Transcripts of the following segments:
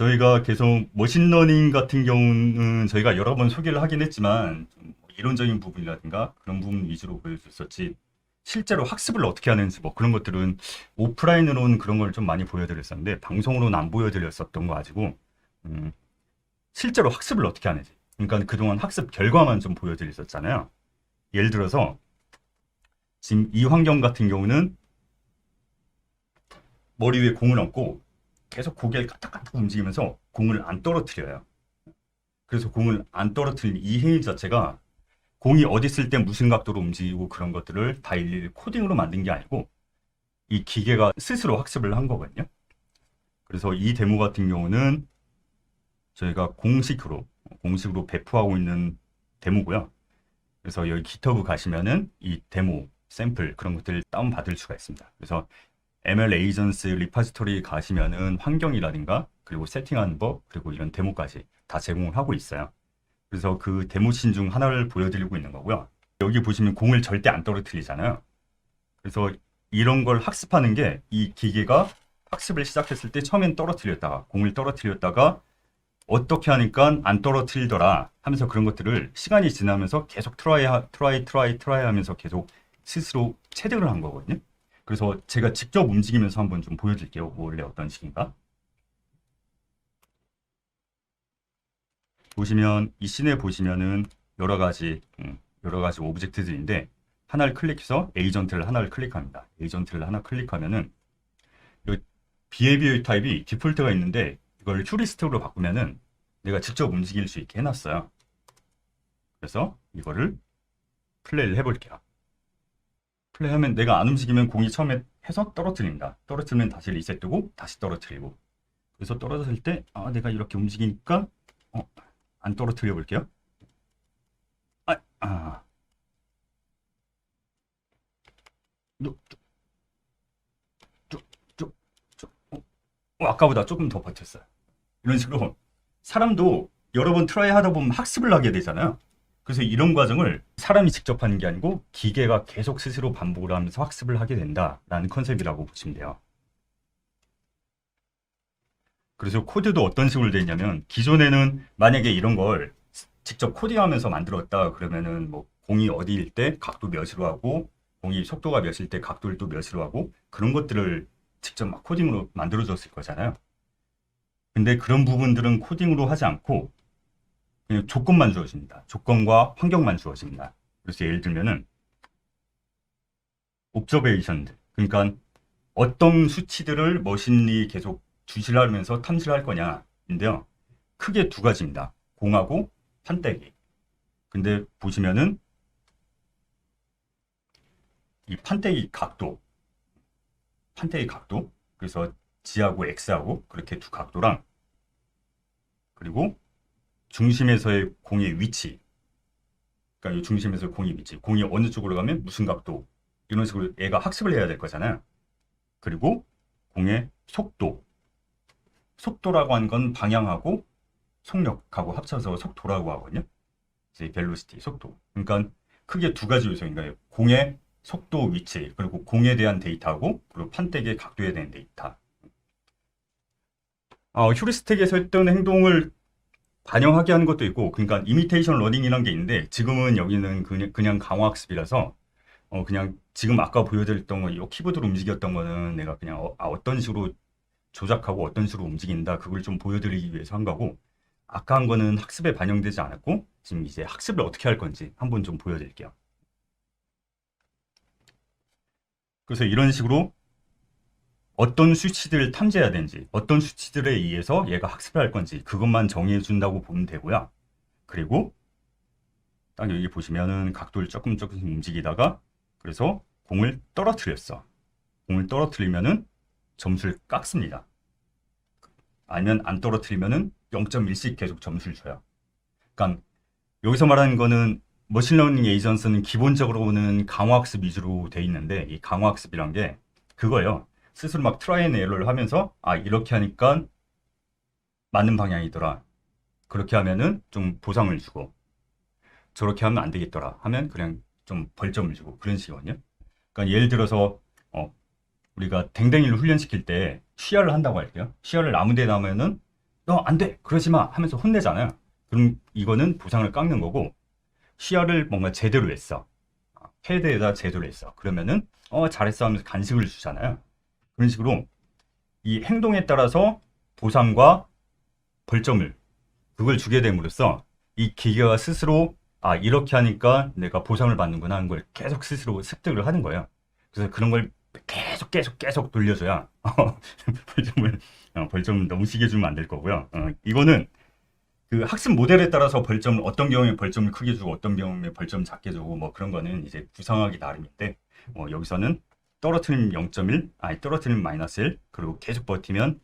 저희가 계속 머신러닝 같은 경우는 저희가 여러 번 소개를 하긴 했지만 좀 이론적인 부분이라든가 그런 부분 위주로 보여줬었지 실제로 학습을 어떻게 하는지 뭐 그런 것들은 오프라인으로는 그런 걸 좀 많이 보여드렸었는데 방송으로는 안 보여드렸었던 거 가지고 음, 실제로 학습을 어떻게 하는지 그러니까 그동안 학습 결과만 좀 보여드렸었잖아요. 예를 들어서 지금 이 환경 같은 경우는 머리 위에 공을 얹고 계속 고개를 까딱까딱 움직이면서 공을 안 떨어뜨려요. 그래서 공을 안 떨어뜨리는 이 행위 자체가 공이 어디 있을 때 무슨 각도로 움직이고 그런 것들을 다 일일이 코딩으로 만든 게 아니고 이 기계가 스스로 학습을 한 거거든요. 그래서 이 데모 같은 경우는 저희가 공식으로 공식으로 배포하고 있는 데모고요. 그래서 여기 GitHub 가시면은 이 데모 샘플 그런 것들을 다운 받을 수가 있습니다. 그래서 ML 에이전스 리파지토리 가시면은 환경이라든가 그리고 세팅하는 법 그리고 이런 데모까지 다 제공을 하고 있어요. 그래서 그 데모씬 중 하나를 보여드리고 있는 거고요. 여기 보시면 공을 절대 안 떨어뜨리잖아요. 그래서 이런 걸 학습하는 게 이 기계가 학습을 시작했을 때 처음엔 떨어뜨렸다가 공을 떨어뜨렸다가 어떻게 하니까 안 떨어뜨리더라 하면서 그런 것들을 시간이 지나면서 계속 트라이 하- 트라이 트라이 트라이 하면서 계속 스스로 체득을 한 거거든요. 그래서 제가 직접 움직이면서 한번 좀 보여드릴게요. 원래 어떤 식인가? 보시면 이 씬에 보시면은 여러 가지 음, 여러 가지 오브젝트들인데 하나를 클릭해서 에이전트를 하나를 클릭합니다. 에이전트를 하나 클릭하면은 이 비헤비어 타입이 디폴트가 있는데 이걸 휴리스틱으로 바꾸면은 내가 직접 움직일 수 있게 해놨어요. 그래서 이거를 플레이를 해볼게요. 플레이하면 내가 안 움직이면 공이 처음에 해서 떨어뜨립니다. 떨어뜨리면 다시 리셋되고 다시 떨어뜨리고. 그래서 떨어졌을 때 아, 내가 이렇게 움직이니까 어, 안 떨어뜨려 볼게요. 아, 아. 어, 어, 아까보다 조금 더 버텼어요. 이런 식으로 사람도 여러 번 트라이 하다 보면 학습을 하게 되잖아요. 그래서 이런 과정을 사람이 직접 하는 게 아니고 기계가 계속 스스로 반복을 하면서 학습을 하게 된다라는 컨셉이라고 보시면 돼요. 그래서 코드도 어떤 식으로 돼 있냐면 기존에는 만약에 이런 걸 직접 코딩하면서 만들었다 그러면은 뭐 공이 어디일 때 각도 몇으로 하고 공이 속도가 몇일 때 각도를 또 몇으로 하고 그런 것들을 직접 막 코딩으로 만들어줬을 거잖아요. 근데 그런 부분들은 코딩으로 하지 않고 그냥 조건만 주어집니다. 조건과 환경만 주어집니다. 그래서 예를 들면은 옵저베이션 그러니까 어떤 수치들을 머신이 계속 주시를 하면서 탐지를 할 거냐인데요. 크게 두 가지입니다. 공하고 판때기. 근데 보시면은 이 판때기 각도, 판때기 각도, 그래서 G하고 X하고 그렇게 두 각도랑 그리고 중심에서의 공의 위치, 그러니까 이 중심에서의 공의 위치, 공이 어느 쪽으로 가면 무슨 각도 이런 식으로 얘가 학습을 해야 될 거잖아요. 그리고 공의 속도, 속도라고 하는 건 방향하고 속력하고 합쳐서 속도라고 하거든요. 이제 벨로시티, 속도. 그러니까 크게 두 가지 요소인 거예요. 공의 속도, 위치, 그리고 공에 대한 데이터하고 그리고 판때기의 각도에 대한 데이터. 어, 휴리스틱에서 했던 행동을 반영하게 하는 것도 있고, 그러니까 이미테이션 러닝이라는 게 있는데 지금은 여기는 그냥, 그냥 강화학습이라서 어, 그냥 지금 아까 보여드렸던 거, 이 키보드로 움직였던 거는 내가 그냥 어, 아, 어떤 식으로 조작하고 어떤 식으로 움직인다 그걸 좀 보여드리기 위해서 한 거고 아까 한 거는 학습에 반영되지 않았고 지금 이제 학습을 어떻게 할 건지 한번 좀 보여드릴게요. 그래서 이런 식으로 어떤 수치들을 탐지해야 되는지 어떤 수치들에 의해서 얘가 학습을 할 건지 그것만 정의해 준다고 보면 되고요. 그리고 딱 여기 보시면은 각도를 조금 조금 움직이다가 그래서 공을 떨어뜨렸어. 공을 떨어뜨리면은 점수를 깎습니다. 아니면 안 떨어뜨리면은 0.1씩 계속 점수를 줘요. 그러니까 여기서 말하는 거는 머신러닝 에이전스는 기본적으로는 강화학습 위주로 돼 있는데 이 강화학습이란 게 그거예요. 스스로 막 트라이 앤 에러를 하면서 아 이렇게 하니까 맞는 방향이더라. 그렇게 하면은 좀 보상을 주고 저렇게 하면 안 되겠더라 하면 그냥 좀 벌점을 주고 그런 식이거든요. 그러니까 예를 들어서 어, 우리가 댕댕이를 훈련시킬 때 시야를 한다고 할게요. 시야를 아무 데나 하면은 어, 안 돼. 그러지 마. 하면서 혼내잖아요. 그럼 이거는 보상을 깎는 거고, 시야를 뭔가 제대로 했어. 패드에다 제대로 했어. 그러면은, 어, 잘했어 하면서 간식을 주잖아요. 그런 식으로 이 행동에 따라서 보상과 벌점을, 그걸 주게 됨으로써 이 기계가 스스로, 아, 이렇게 하니까 내가 보상을 받는구나 하는 걸 계속 스스로 습득을 하는 거예요. 그래서 그런 걸 계속 계속 계속 돌려줘야 벌점을 어, 벌점 너무 시게 주면 안 될 거고요. 어, 이거는 그 학습 모델에 따라서 벌점을 어떤 경우에 벌점을 크게 주고 어떤 경우에 벌점 작게 주고 뭐 그런 거는 이제 구상하기 나름인데 뭐 여기서는 떨어뜨리면 0.1, 아니 떨어뜨리면 마이너스 1 그리고 계속 버티면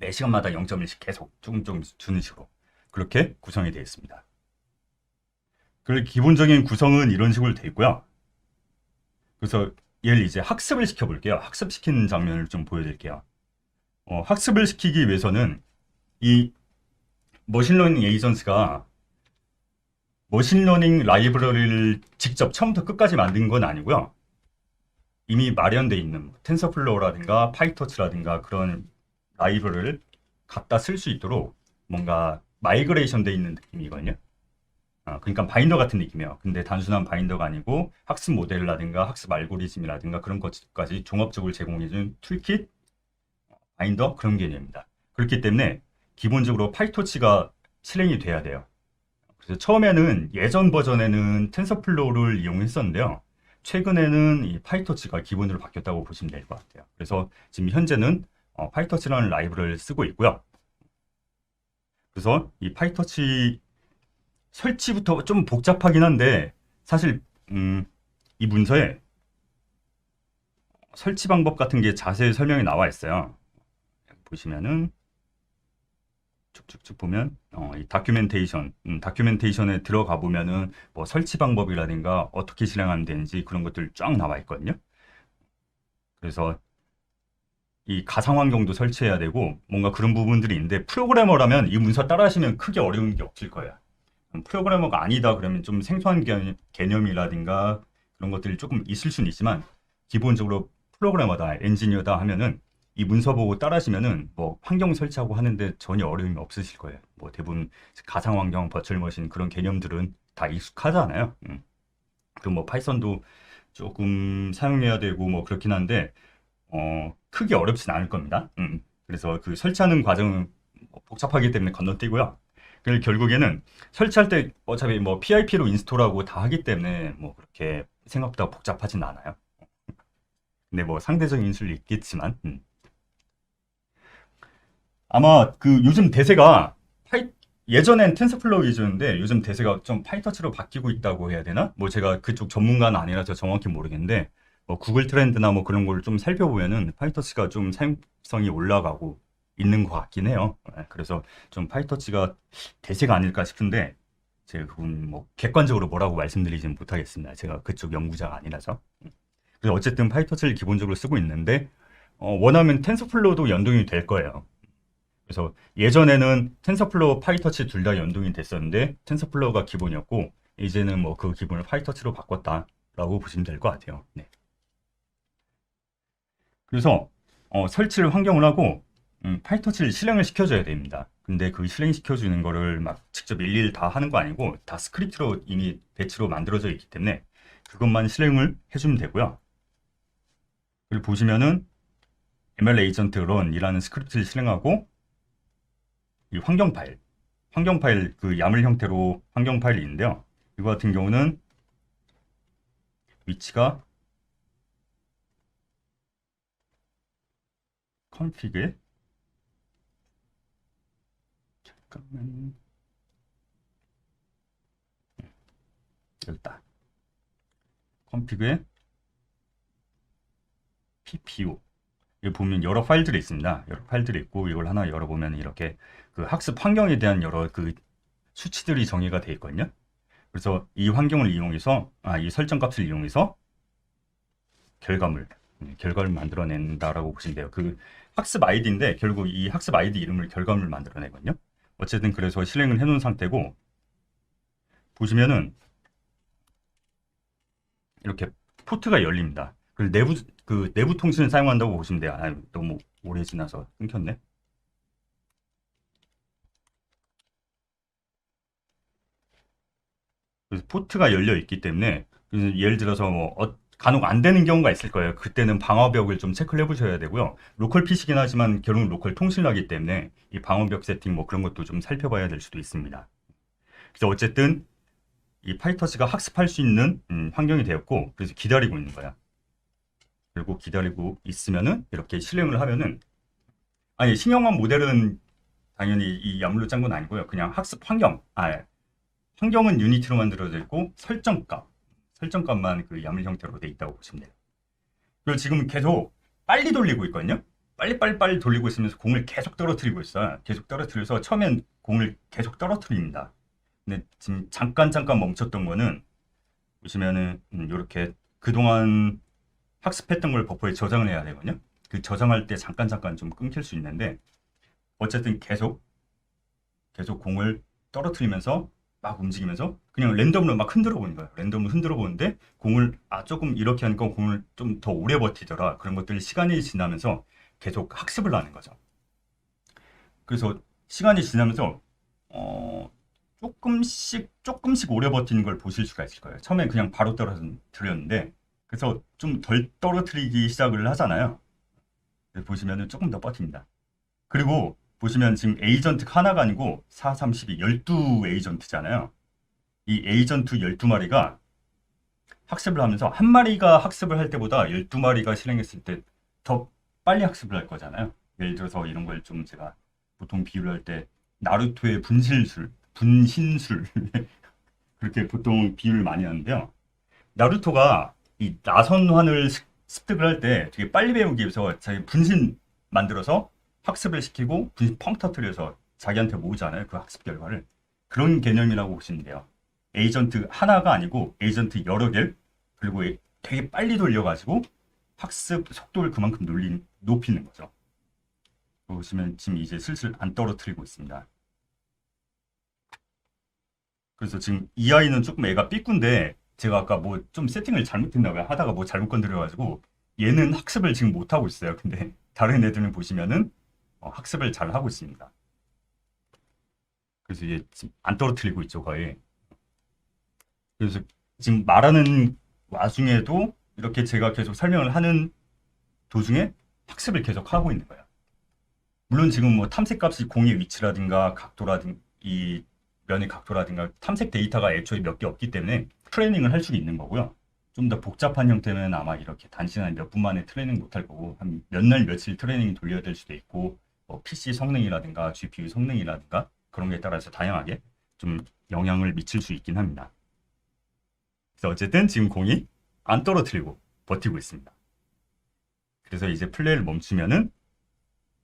4시간마다 0.1씩 계속 조금 조금 주는 식으로 그렇게 구성이 되어 있습니다. 그 기본적인 구성은 이런 식으로 되어 있고요. 그래서 얘를 이제 학습을 시켜볼게요. 학습시키는 장면을 좀 보여드릴게요. 어, 학습을 시키기 위해서는 이 머신러닝 에이전트가 머신러닝 라이브러리를 직접 처음부터 끝까지 만든 건 아니고요. 이미 마련되어 있는 뭐 텐서플로우라든가 파이터치라든가 그런 라이브러리를 갖다 쓸 수 있도록 뭔가 마이그레이션 돼 있는 느낌이거든요. 아, 그러니까 바인더 같은 느낌이에요. 근데 단순한 바인더가 아니고 학습 모델이라든가 학습 알고리즘이라든가 그런 것까지 종합적으로 제공해준 툴킷, 바인더 그런 개념입니다. 그렇기 때문에 기본적으로 파이토치가 실행이 돼야 돼요. 그래서 처음에는 예전 버전에는 텐서플로우를 이용했었는데요. 최근에는 이 파이토치가 기본으로 바뀌었다고 보시면 될 것 같아요. 그래서 지금 현재는 어, 파이터치라는 라이브러리를 쓰고 있고요. 그래서 이 파이터치 설치부터 좀 복잡하긴 한데 사실 음, 이 문서에 설치 방법 같은 게 자세히 설명이 나와 있어요. 보시면은 쭉쭉쭉 보면 어, 이 다큐멘테이션, 음, 다큐멘테이션에 들어가 보면은 뭐 설치 방법이라든가 어떻게 실행하면 되는지 그런 것들 쫙 나와 있거든요. 그래서 이 가상 환경도 설치해야 되고 뭔가 그런 부분들이 있는데 프로그래머라면 이 문서 따라하시면 크게 어려운 게 없을 거예요. 음, 프로그래머가 아니다 그러면 좀 생소한 개념, 개념 이라든가 그런 것들이 조금 있을 수는 있지만 기본적으로 프로그래머다, 엔지니어다 하면은 이 문서 보고 따라하시면은 뭐 환경 설치하고 하는데 전혀 어려움이 없으실 거예요. 뭐 대부분 가상 환경, 버추얼 머신 그런 개념들은 다 익숙하잖아요. 음. 그리고 뭐 파이썬도 조금 사용해야 되고 뭐 그렇긴 한데 어, 크게 어렵진 않을 겁니다. 음. 그래서 그 설치하는 과정은 뭐 복잡하기 때문에 건너뛰고요. 그리고 결국에는 설치할 때 어차피 뭐 PIP로 인스톨하고 다 하기 때문에 뭐 그렇게 생각보다 복잡하진 않아요. 근데 뭐 상대적인 인술이 있겠지만 음. 아마 그 요즘 대세가 파이, 예전엔 텐서플로우 위주였는데 요즘 대세가 좀 파이터치로 바뀌고 있다고 해야 되나? 뭐 제가 그쪽 전문가는 아니라서 정확히 모르겠는데 뭐 구글 트렌드나 뭐 그런 걸 좀 살펴보면은 파이터치가 좀 사용성이 올라가고 있는 것 같긴 해요. 네, 그래서 좀 파이터치가 대세가 아닐까 싶은데 제가 그건 뭐 객관적으로 뭐라고 말씀드리지는 못하겠습니다. 제가 그쪽 연구자가 아니라서. 그래서 어쨌든 파이터치를 기본적으로 쓰고 있는데 어, 원하면 텐서플로우도 연동이 될 거예요. 그래서 예전에는 텐서플로우, 파이터치 둘 다 연동이 됐었는데 텐서플로우가 기본이었고 이제는 뭐 그 기본을 파이터치로 바꿨다라고 보시면 될 것 같아요. 네. 그래서 어, 설치를 환경을 하고 음, 파이터치를 실행을 시켜줘야 됩니다. 근데 그 실행 시켜주는 거를 막 직접 일일 다 하는 거 아니고 다 스크립트로 이미 배치로 만들어져 있기 때문에 그것만 실행을 해주면 되고요. 그리고 보시면은 ML 에이전트 런이라는 스크립트를 실행하고 이 환경 파일, 환경 파일 그 야물 형태로 환경 파일이 있는데요. 이거 같은 경우는 위치가 컨피그에 잠깐만 여기 있다. 컨피그에 PPO 여기 보면 여러 파일들이 있습니다. 여러 파일들이 있고 이걸 하나 열어보면 이렇게 그 학습 환경에 대한 여러 그 수치들이 정의가 되어 있거든요. 그래서 이 환경을 이용해서 아, 이 설정 값을 이용해서 결과물 음, 결과를 만들어낸다라고 보시면 돼요. 그 학습 아이디인데 결국 이 학습 아이디 이름을 결과물 만들어내거든요. 어쨌든 그래서 실행을 해놓은 상태고 보시면은 이렇게 포트가 열립니다. 그 내부 그 내부 통신을 사용한다고 보시면 돼요. 아, 너무 오래 지나서 끊겼네. 그래서 포트가 열려 있기 때문에 예를 들어서 뭐 어- 간혹 안 되는 경우가 있을 거예요. 그때는 방어벽을 좀 체크를 해보셔야 되고요. 로컬 PC긴 하지만 결국 로컬 통신하기 때문에 이 방어벽 세팅 뭐 그런 것도 좀 살펴봐야 될 수도 있습니다. 그래서 어쨌든 이 파이터스가 학습할 수 있는 음, 환경이 되었고 그래서 기다리고 있는 거야. 그리고 기다리고 있으면은 이렇게 실행을 하면은 아니 신형한 모델은 당연히 이 야물로 짠 건 아니고요. 그냥 학습 환경, 아 환경은 유니티로 만들어져 있고 설정값, 설정값만 그 야물 형태로 돼 있다고 보시면 돼요. 그리고 지금 계속 빨리 돌리고 있거든요. 빨리 빨리 빨리 돌리고 있으면서 공을 계속 떨어뜨리고 있어요. 계속 떨어뜨려서 처음엔 공을 계속 떨어뜨립니다. 근데 지금 잠깐 잠깐 멈췄던 거는 보시면은 이렇게 그동안 학습했던 걸 버퍼에 저장을 해야 되거든요. 그 저장할 때 잠깐 잠깐 좀 끊길 수 있는데 어쨌든 계속 계속 공을 떨어뜨리면서 막 움직이면서 그냥 랜덤으로 막 흔들어 보는 거예요. 랜덤으로 흔들어 보는데 공을 아 조금 이렇게 하니까 공을 좀 더 오래 버티더라. 그런 것들이 시간이 지나면서 계속 학습을 하는 거죠. 그래서 시간이 지나면서 어 조금씩 조금씩 오래 버티는 걸 보실 수가 있을 거예요. 처음엔 그냥 바로 떨어뜨렸는데 그래서 좀 덜 떨어뜨리기 시작을 하잖아요. 그래서 보시면은 조금 더 버팁니다. 그리고 보시면 지금 에이전트 하나가 아니고 4, 3, 12, 12 에이전트잖아요. 이 에이전트 12마리가 학습을 하면서 한 마리가 학습을 할 때보다 12마리가 실행했을 때 더 빨리 학습을 할 거잖아요. 예를 들어서 이런 걸 좀 제가 보통 비유를 할 때 나루토의 분신술, 분신술 그렇게 보통 비유를 많이 하는데요. 나루토가 이 나선환을 습- 습득을 할 때 되게 빨리 배우기 위해서 자기 분신 만들어서 학습을 시키고 분신 펑 터트려서 자기한테 모으잖아요. 그 학습 결과를. 그런 개념이라고 보시면 돼요. 에이전트 하나가 아니고 에이전트 여러 개 그리고 에- 되게 빨리 돌려가지고 학습 속도를 그만큼 놀린, 높이는 거죠. 보시면 지금 이제 슬슬 안 떨어뜨리고 있습니다. 그래서 지금 이 아이는 조금 애가 삐꾼데 제가 아까 뭐 좀 세팅을 잘못했나 하다가 뭐 잘못 건드려가지고 얘는 학습을 지금 못하고 있어요. 근데 다른 애들은 보시면은 어, 학습을 잘 하고 있습니다. 그래서 이게 안 떨어뜨리고 있죠, 거의. 그래서 지금 말하는 와중에도 이렇게 제가 계속 설명을 하는 도중에 학습을 계속 하고 있는 거예요. 물론 지금 뭐 탐색 값이 공의 위치라든가 각도라든가 이 면의 각도라든가 탐색 데이터가 애초에 몇 개 없기 때문에 트레이닝을 할 수 있는 거고요. 좀 더 복잡한 형태는 아마 이렇게 단시간 몇 분 만에 트레이닝 못할 거고 한 몇 날 며칠 트레이닝 돌려야 될 수도 있고 뭐 PC 성능이라든가 GPU 성능이라든가 그런 게 따라서 다양하게 좀 영향을 미칠 수 있긴 합니다. 그래서 어쨌든 지금 공이 안 떨어뜨리고 버티고 있습니다. 그래서 이제 플레이를 멈추면은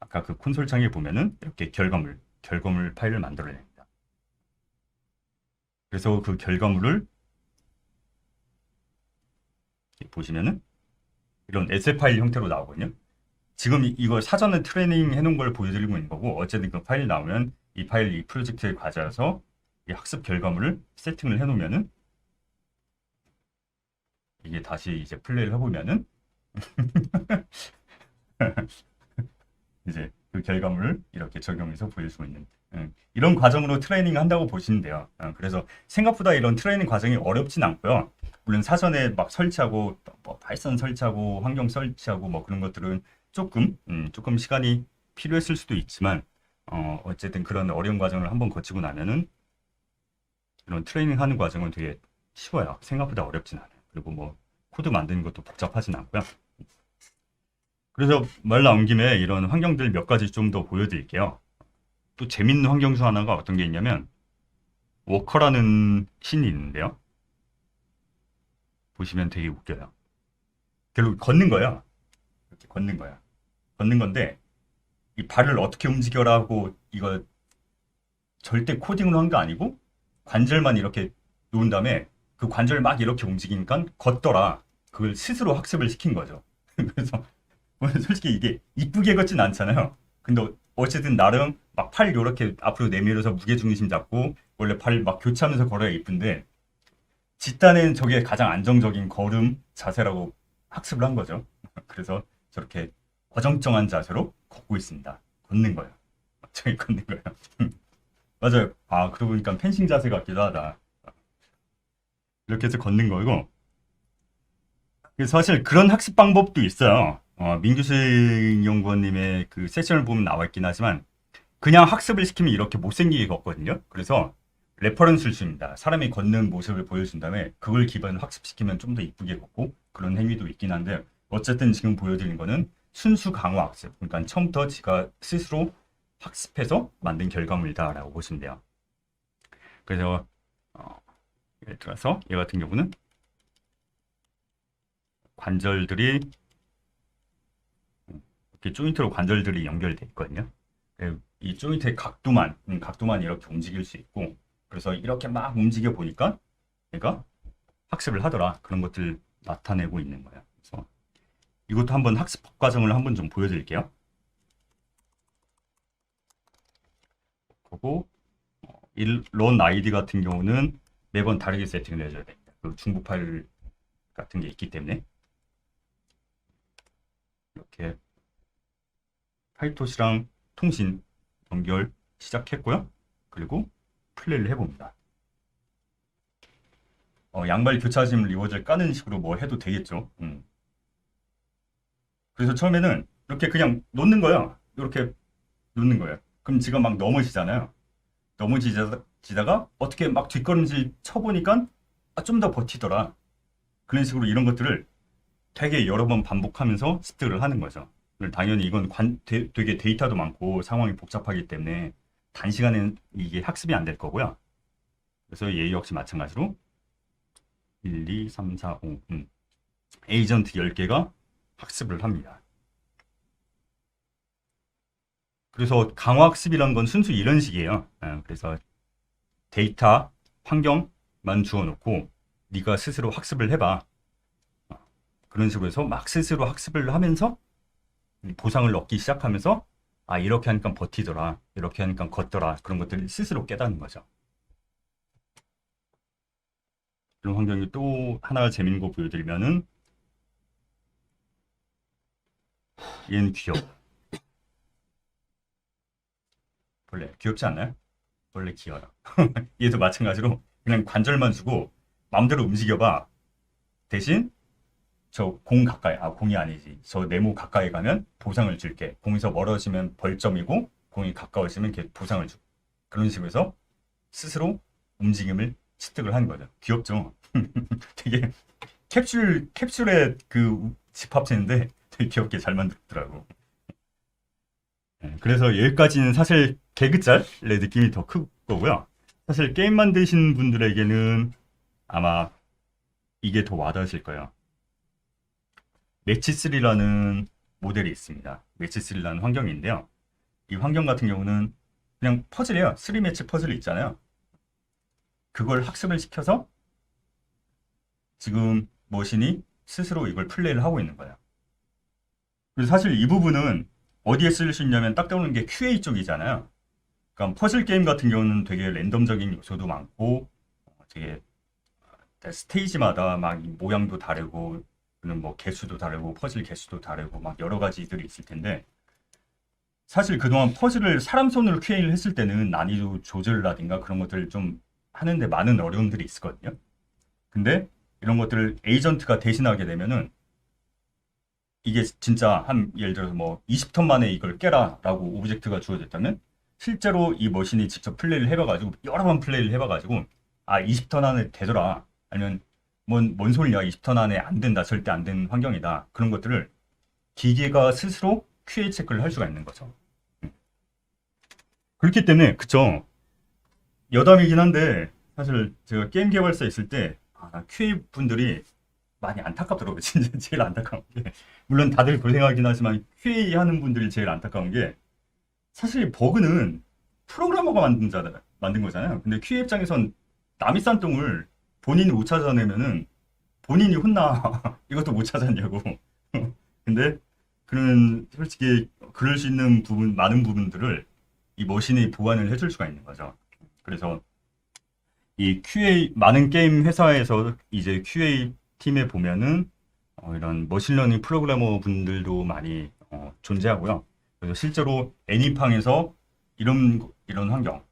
아까 그 콘솔 창에 보면은 이렇게 결과물, 결과물 파일을 만들어냅니다. 그래서 그 결과물을 보시면은 이런 SF 파일 형태로 나오거든요. 지금 이- 이걸 사전에 트레이닝 해놓은 걸 보여드리고 있는 거고 어쨌든 그 파일 나오면 이 파일 이 프로젝트에 가져와서 이 학습 결과물을 세팅을 해놓으면은 이게 다시 이제 플레이를 해보면은 이제 그 결과물을 이렇게 적용해서 보일 수 있는 음, 이런 과정으로 트레이닝 한다고 보시면 돼요. 어, 그래서 생각보다 이런 트레이닝 과정이 어렵진 않고요. 물론 사전에 막 설치하고 뭐 파이썬 설치하고 환경 설치하고 뭐 그런 것들은 조금 음, 조금 시간이 필요했을 수도 있지만 어, 어쨌든 그런 어려운 과정을 한번 거치고 나면은 이런 트레이닝 하는 과정은 되게 쉬워요. 생각보다 어렵진 않아요. 그리고 뭐 코드 만드는 것도 복잡하진 않고요. 그래서 말 나온 김에 이런 환경들 몇 가지 좀 더 보여드릴게요. 또 재밌는 환경 중 하나가 어떤 게 있냐면 워커라는 신이 있는데요. 보시면 되게 웃겨요. 결국 걷는 거야. 이렇게 걷는 거야. 걷는 건데 이 발을 어떻게 움직여라 하고 이거 절대 코딩으로 한거 아니고 관절만 이렇게 놓은 다음에 그 관절 막 이렇게 움직이니까 걷더라. 그걸 스스로 학습을 시킨 거죠. 그래서 솔직히 이게 이쁘게 걷진 않잖아요. 근데 어쨌든 나름 막 팔 이렇게 앞으로 내밀어서 무게 중심 잡고 원래 팔 막 교차하면서 걸어야 이쁜데 집단에는 저게 가장 안정적인 걸음 자세라고 학습을 한 거죠. 그래서 저렇게 어정쩡한 자세로 걷고 있습니다. 걷는 거예요. 저기 걷는 거예요. 맞아요. 아, 그러고 보니까 펜싱 자세 같기도 하다. 이렇게 해서 걷는 거고. 그래서 사실 그런 학습 방법도 있어요. 어, 민규승 연구원님의 그 세션을 보면 나와 있긴 하지만 그냥 학습을 시키면 이렇게 못생기게 걷거든요. 그래서 레퍼런스를 줍니다. 사람이 걷는 모습을 보여준 다음에 그걸 기반으로 학습시키면 좀 더 이쁘게 걷고 그런 행위도 있긴 한데 어쨌든 지금 보여드린 거는 순수 강화 학습. 그러니까 처음부터 지가 스스로 학습해서 만든 결과물이다라고 보시면 돼요. 그래서 어, 예를 들어서 얘 같은 경우는 관절들이 이렇게 조인트로 관절들이 연결돼 있거든요. 그이 조인트의 각도만 음, 각도만 이렇게 움직일 수 있고 그래서 이렇게 막 움직여 보니까 얘가 학습을 하더라 그런 것들 나타내고 있는 거예요. 이것도 한번 학습 과정을 한번 좀 보여드릴게요. 그리고 어, 이런 아이디 같은 경우는 매번 다르게 세팅을 해줘야 됩니다. 그 중부 파일 같은 게 있기 때문에 이렇게 파이토시랑 통신 연결 시작했고요. 그리고 플레이를 해봅니다. 어, 양발 교차짐 리워즈를 까는 식으로 뭐 해도 되겠죠. 음. 그래서 처음에는 이렇게 그냥 놓는 거예요. 이렇게 놓는 거예요. 그럼 지가 막 넘어지잖아요. 넘어지다가 어떻게 막 뒷걸음질 쳐보니까 아, 좀 더 버티더라. 그런 식으로 이런 것들을 되게 여러 번 반복하면서 습득을 하는 거죠. 당연히 이건 관, 되, 되게 데이터도 많고 상황이 복잡하기 때문에 단시간에 이게 학습이 안 될 거고요. 그래서 얘 역시 마찬가지로 1, 2, 3, 4, 5 음. 에이전트 10개가 학습을 합니다. 그래서 강화학습이란 건 순수 이런 식이에요. 예, 그래서 데이터, 환경만 주어놓고 네가 스스로 학습을 해봐. 어, 그런 식으로 해서 막 스스로 학습을 하면서 보상을 얻기 시작하면서 아 이렇게 하니까 버티더라 이렇게 하니까 걷더라 그런 것들을 스스로 깨닫는 거죠 이런 환경이 또 하나 재밌는 거 보여드리면은 얘는 귀여워 원래 귀엽지 않나요? 원래 귀여워요 얘도 마찬가지로 그냥 관절만 주고 마음대로 움직여봐 대신 저 공 가까이, 아, 공이 아니지. 저 네모 가까이 가면 보상을 줄게. 공에서 멀어지면 벌점이고, 공이 가까워지면 이렇게 보상을 주. 그런 식으로 해서 스스로 움직임을 습득을 하는 거죠. 귀엽죠? 되게 캡슐, 캡슐의 그 집합체인데 되게 귀엽게 잘 만들었더라고. 네, 그래서 여기까지는 사실 개그짤의 느낌이 더 크 거고요. 사실 게임 만드신 분들에게는 아마 이게 더 와닿으실 거예요. 매치3라는 모델이 있습니다. 매치3라는 환경인데요. 이 환경 같은 경우는 그냥 퍼즐이에요. 3매치 퍼즐이 있잖아요. 그걸 학습을 시켜서 지금 머신이 스스로 이걸 플레이를 하고 있는 거예요. 그래서 사실 이 부분은 어디에 쓸수 있냐면 딱 떠오르는 게 QA 쪽이잖아요. 그러니까 퍼즐 게임 같은 경우는 되게 랜덤적인 요소도 많고 되게 스테이지마다 막 모양도 다르고 뭐 개수도 다르고 퍼즐 개수도 다르고 막 여러 가지들이 있을 텐데 사실 그동안 퍼즐을 사람 손으로 QA를 했을 때는 난이도 조절이라든가 그런 것들을 좀 하는데 많은 어려움들이 있었거든요. 근데 이런 것들을 에이전트가 대신하게 되면은 이게 진짜 한 예를 들어서 뭐 20턴 만에 이걸 깨라라고 오브젝트가 주어졌다면 실제로 이 머신이 직접 플레이를 해봐가지고 여러 번 플레이를 해봐가지고 아 20턴 안에 되더라. 아니면 뭔, 뭔 소리냐 20턴 안에 안 된다. 절대 안 되는 환경이다. 그런 것들을 기계가 스스로 QA 체크를 할 수가 있는 거죠. 음. 그렇기 때문에 그쵸? 여담이긴 한데 사실 제가 게임 개발사 있을 때 아, QA 분들이 많이 안타깝더라고요 진짜 제일 안타까운 게 물론 다들 고생하긴 하지만 QA 하는 분들이 제일 안타까운 게 사실 버그는 프로그래머가 만든 자 만든 거잖아요 근데 QA 입장에선 남이 싼 똥을 본인이 못 찾아내면은 본인이 혼나. 이것도 못 찾았냐고. 근데 그런 솔직히 그럴 수 있는 부분 많은 부분들을 이 머신이 보완을 해줄 수가 있는 거죠. 그래서 이 QA 많은 게임 회사에서 이제 QA 팀에 보면은 어, 이런 머신러닝 프로그래머 분들도 많이 어, 존재하고요. 그래서 실제로 애니팡에서 이런 이런 환경,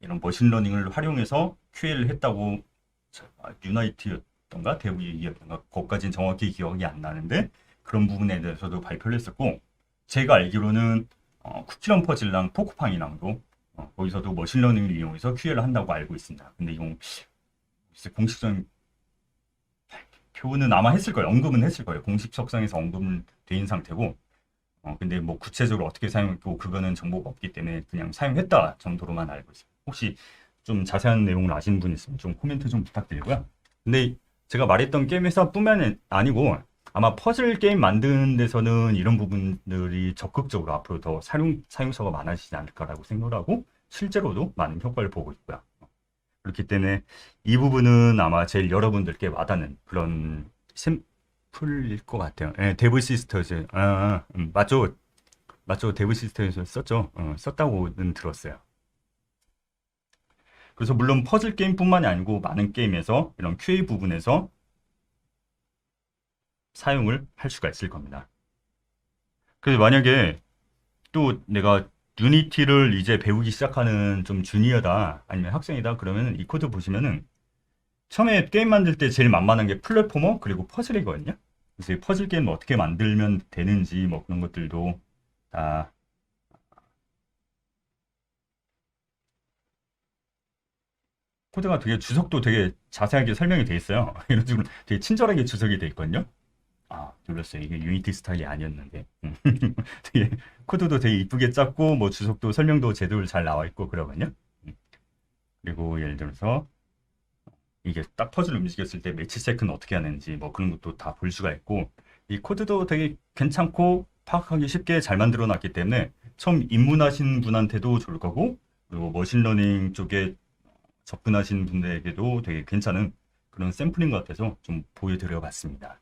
이런 머신러닝을 활용해서 QA를 했다고 자, 아, 유나이트였던가 대우이었던가 그것까지는 정확히 기억이 안 나는데 그런 부분에 대해서도 발표를 했었고 제가 알기로는 어, 쿠키런 퍼즐랑 포크팡이랑도 어, 거기서도 머신러닝을 이용해서 QA를 한다고 알고 있습니다. 근데 이건 공식적인 표는 아마 했을 거예요. 언급은 했을 거예요. 공식 석상에서 언급은 돼 상태고 어, 근데 뭐 구체적으로 어떻게 사용했고 그거는 정보가 없기 때문에 그냥 사용했다 정도로만 알고 있어요. 혹시 좀 자세한 내용을 아시는 분 있으면 좀 코멘트 좀 부탁드리고요. 근데 제가 말했던 게임 회사뿐만 아니고 아마 퍼즐 게임 만드는 데서는 이런 부분들이 적극적으로 앞으로 더 사용, 사용자가 많아지지 않을까라고 생각을 하고 실제로도 많은 효과를 보고 있고요. 그렇기 때문에 이 부분은 아마 제일 여러분들께 와닿는 그런 샘플일 것 같아요. 예, 데브 시스터즈. 아, 아, 음, 맞죠? 맞죠? 데브 시스터에서 썼죠? 어, 썼다고는 들었어요. 그래서 물론 퍼즐 게임뿐만이 아니고 많은 게임에서 이런 QA 부분에서 사용을 할 수가 있을 겁니다. 그래서 만약에 또 내가 유니티를 이제 배우기 시작하는 좀 주니어다 아니면 학생이다 그러면 이 코드 보시면은 처음에 게임 만들 때 제일 만만한 게 플랫포머 그리고 퍼즐이거든요. 그래서 이 퍼즐 게임 어떻게 만들면 되는지 뭐 그런 것들도 다 코드가 되게 주석도 되게 자세하게 설명이 돼 있어요. 이런 식으로 되게 친절하게 주석이 돼 있거든요. 아, 눌렀어요. 이게 유니티 스타일이 아니었는데. 음. 되게 코드도 되게 이쁘게 짰고 뭐 주석도 설명도 제대로 잘 나와 있고 그러거든요. 음. 그리고 예를 들어서 이게 딱 퍼즐 움직였을 때 매치 세크는 어떻게 하는지 뭐 그런 것도 다 볼 수가 있고 이 코드도 되게 괜찮고 파악하기 쉽게 잘 만들어 놨기 때문에 처음 입문하신 분한테도 좋을 거고 그리고 머신러닝 쪽에 접근하신 분들에게도 되게 괜찮은 그런 샘플인 것 같아서 좀 보여드려 봤습니다.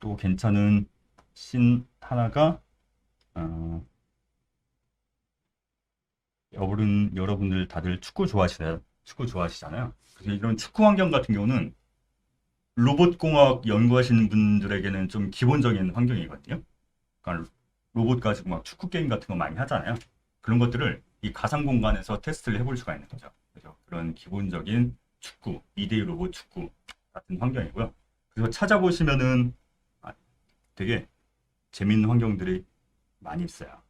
또 괜찮은 신 하나가 어, 여러분 여러분들 다들 축구 좋아하시나요? 축구 좋아하시잖아요. 그래서 이런 축구 환경 같은 경우는 로봇 공학 연구하시는 분들에게는 좀 기본적인 환경이거든요. 그러니까 로봇 가지고 막 축구 게임 같은 거 많이 하잖아요. 그런 것들을 이 가상 공간에서 테스트를 해볼 수가 있는 거죠. 그래서 그런 기본적인 축구, 2대2 로봇 축구 같은 환경이고요. 그래서 찾아보시면은 아, 되게 재밌는 환경들이 많이 있어요.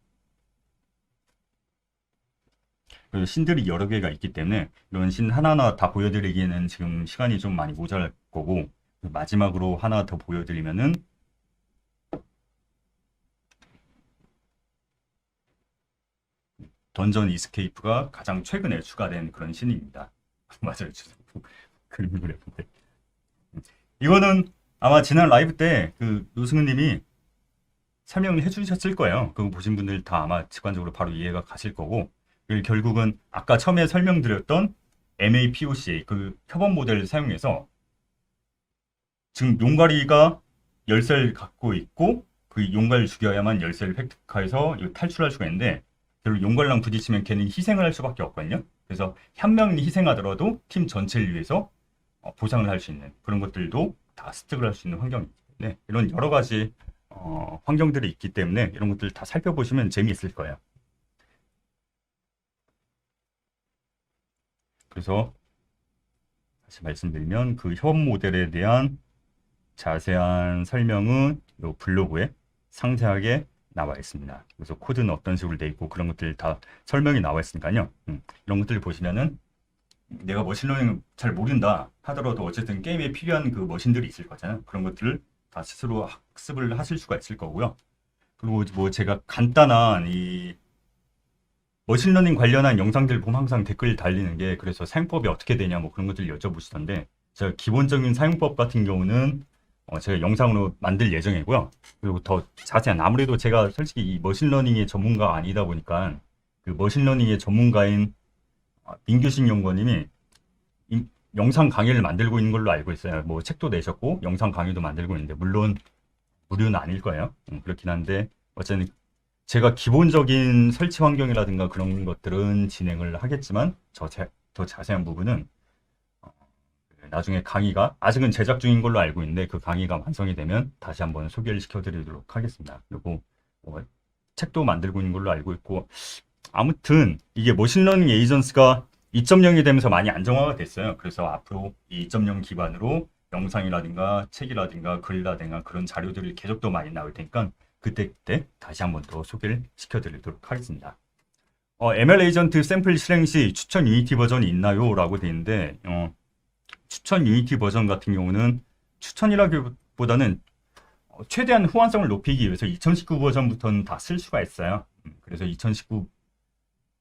그리고 신들이 여러 개가 있기 때문에 이런 신 하나하나 다 보여드리기에는 지금 시간이 좀 많이 모자랄 거고 마지막으로 하나 더 보여드리면은 던전 이스케이프가 가장 최근에 추가된 그런 신입니다. 맞아요. 그림을 그렸는데. 이거는 아마 지난 라이브 때 그 노승은님이 설명을 해주셨을 거예요. 그거 보신 분들 다 아마 직관적으로 바로 이해가 가실 거고 결국은 아까 처음에 설명드렸던 MAPOCA 그 협업 모델을 사용해서 지금 용가리가 열쇠를 갖고 있고 그 용가리를 죽여야만 열쇠를 획득해서 탈출할 수가 있는데 결국 용가리랑 부딪히면 걔는 희생을 할 수밖에 없거든요. 그래서 한 명이 희생하더라도 팀 전체를 위해서 어, 보상을 할 수 있는 그런 것들도 다 습득을 할 수 있는 환경이기 이런 여러 가지 어, 환경들이 있기 때문에 이런 것들 다 살펴보시면 재미있을 거예요. 그래서 다시 말씀드리면 그 협업 모델에 대한 자세한 설명은 이 블로그에 상세하게 나와 있습니다. 그래서 코드는 어떤 식으로 돼 있고 그런 것들 다 설명이 나와 있으니까요. 음, 이런 것들 보시면은 내가 머신러닝 잘 모른다 하더라도 어쨌든 게임에 필요한 그 머신들이 있을 거잖아요. 그런 것들을 다 스스로 학습을 하실 수가 있을 거고요. 그리고 뭐 제가 간단한 이 머신러닝 관련한 영상들 보면 항상 댓글 달리는 게 그래서 사용법이 어떻게 되냐 뭐 그런 것들 여쭤보시던데 제가 기본적인 사용법 같은 경우는 어 제가 영상으로 만들 예정이고요. 그리고 더 자세한 아무래도 제가 솔직히 이 머신러닝의 전문가가 아니다 보니까 그 머신러닝의 전문가인 어, 민규신 연구원님이 이- 영상 강의를 만들고 있는 걸로 알고 있어요. 뭐 책도 내셨고 영상 강의도 만들고 있는데 물론 무료는 아닐 거예요. 음, 그렇긴 한데 어쨌든 제가 기본적인 설치 환경이라든가 그런 것들은 진행을 하겠지만 저 자, 더 자세한 부분은 어, 나중에 강의가 아직은 제작 중인 걸로 알고 있는데 그 강의가 완성이 되면 다시 한번 소개를 시켜드리도록 하겠습니다. 그리고 뭐 책도 만들고 있는 걸로 알고 있고 아무튼 이게 머신러닝 에이전스가 2.0이 되면서 많이 안정화가 됐어요. 그래서 앞으로 이 2.0 기반으로 영상이라든가 책이라든가 글이라든가 그런 자료들이 계속 더 많이 나올 테니까 그때 그때 다시 한번 더 소개를 시켜드리도록 하겠습니다. 어, ML 에이전트 샘플 실행 시 추천 유니티 버전이 있나요? 라고 되어 있는데 어, 추천 유니티 버전 같은 경우는 추천이라기보다는 어, 최대한 호환성을 높이기 위해서 2019 버전부터는 다 쓸 수가 있어요. 음, 그래서 2019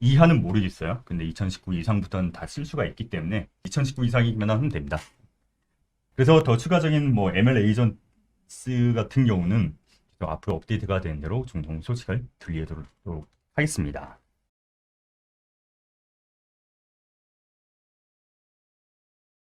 이하는 모르겠어요. 근데 2019 이상부터는 다 쓸 수가 있기 때문에 2019 이상이면 하면 됩니다. 그래서 더 추가적인 뭐 ML 에이전트 같은 경우는 앞으로 업데이트가 되는 대로 종종 소식을 들려드리도록 하겠습니다.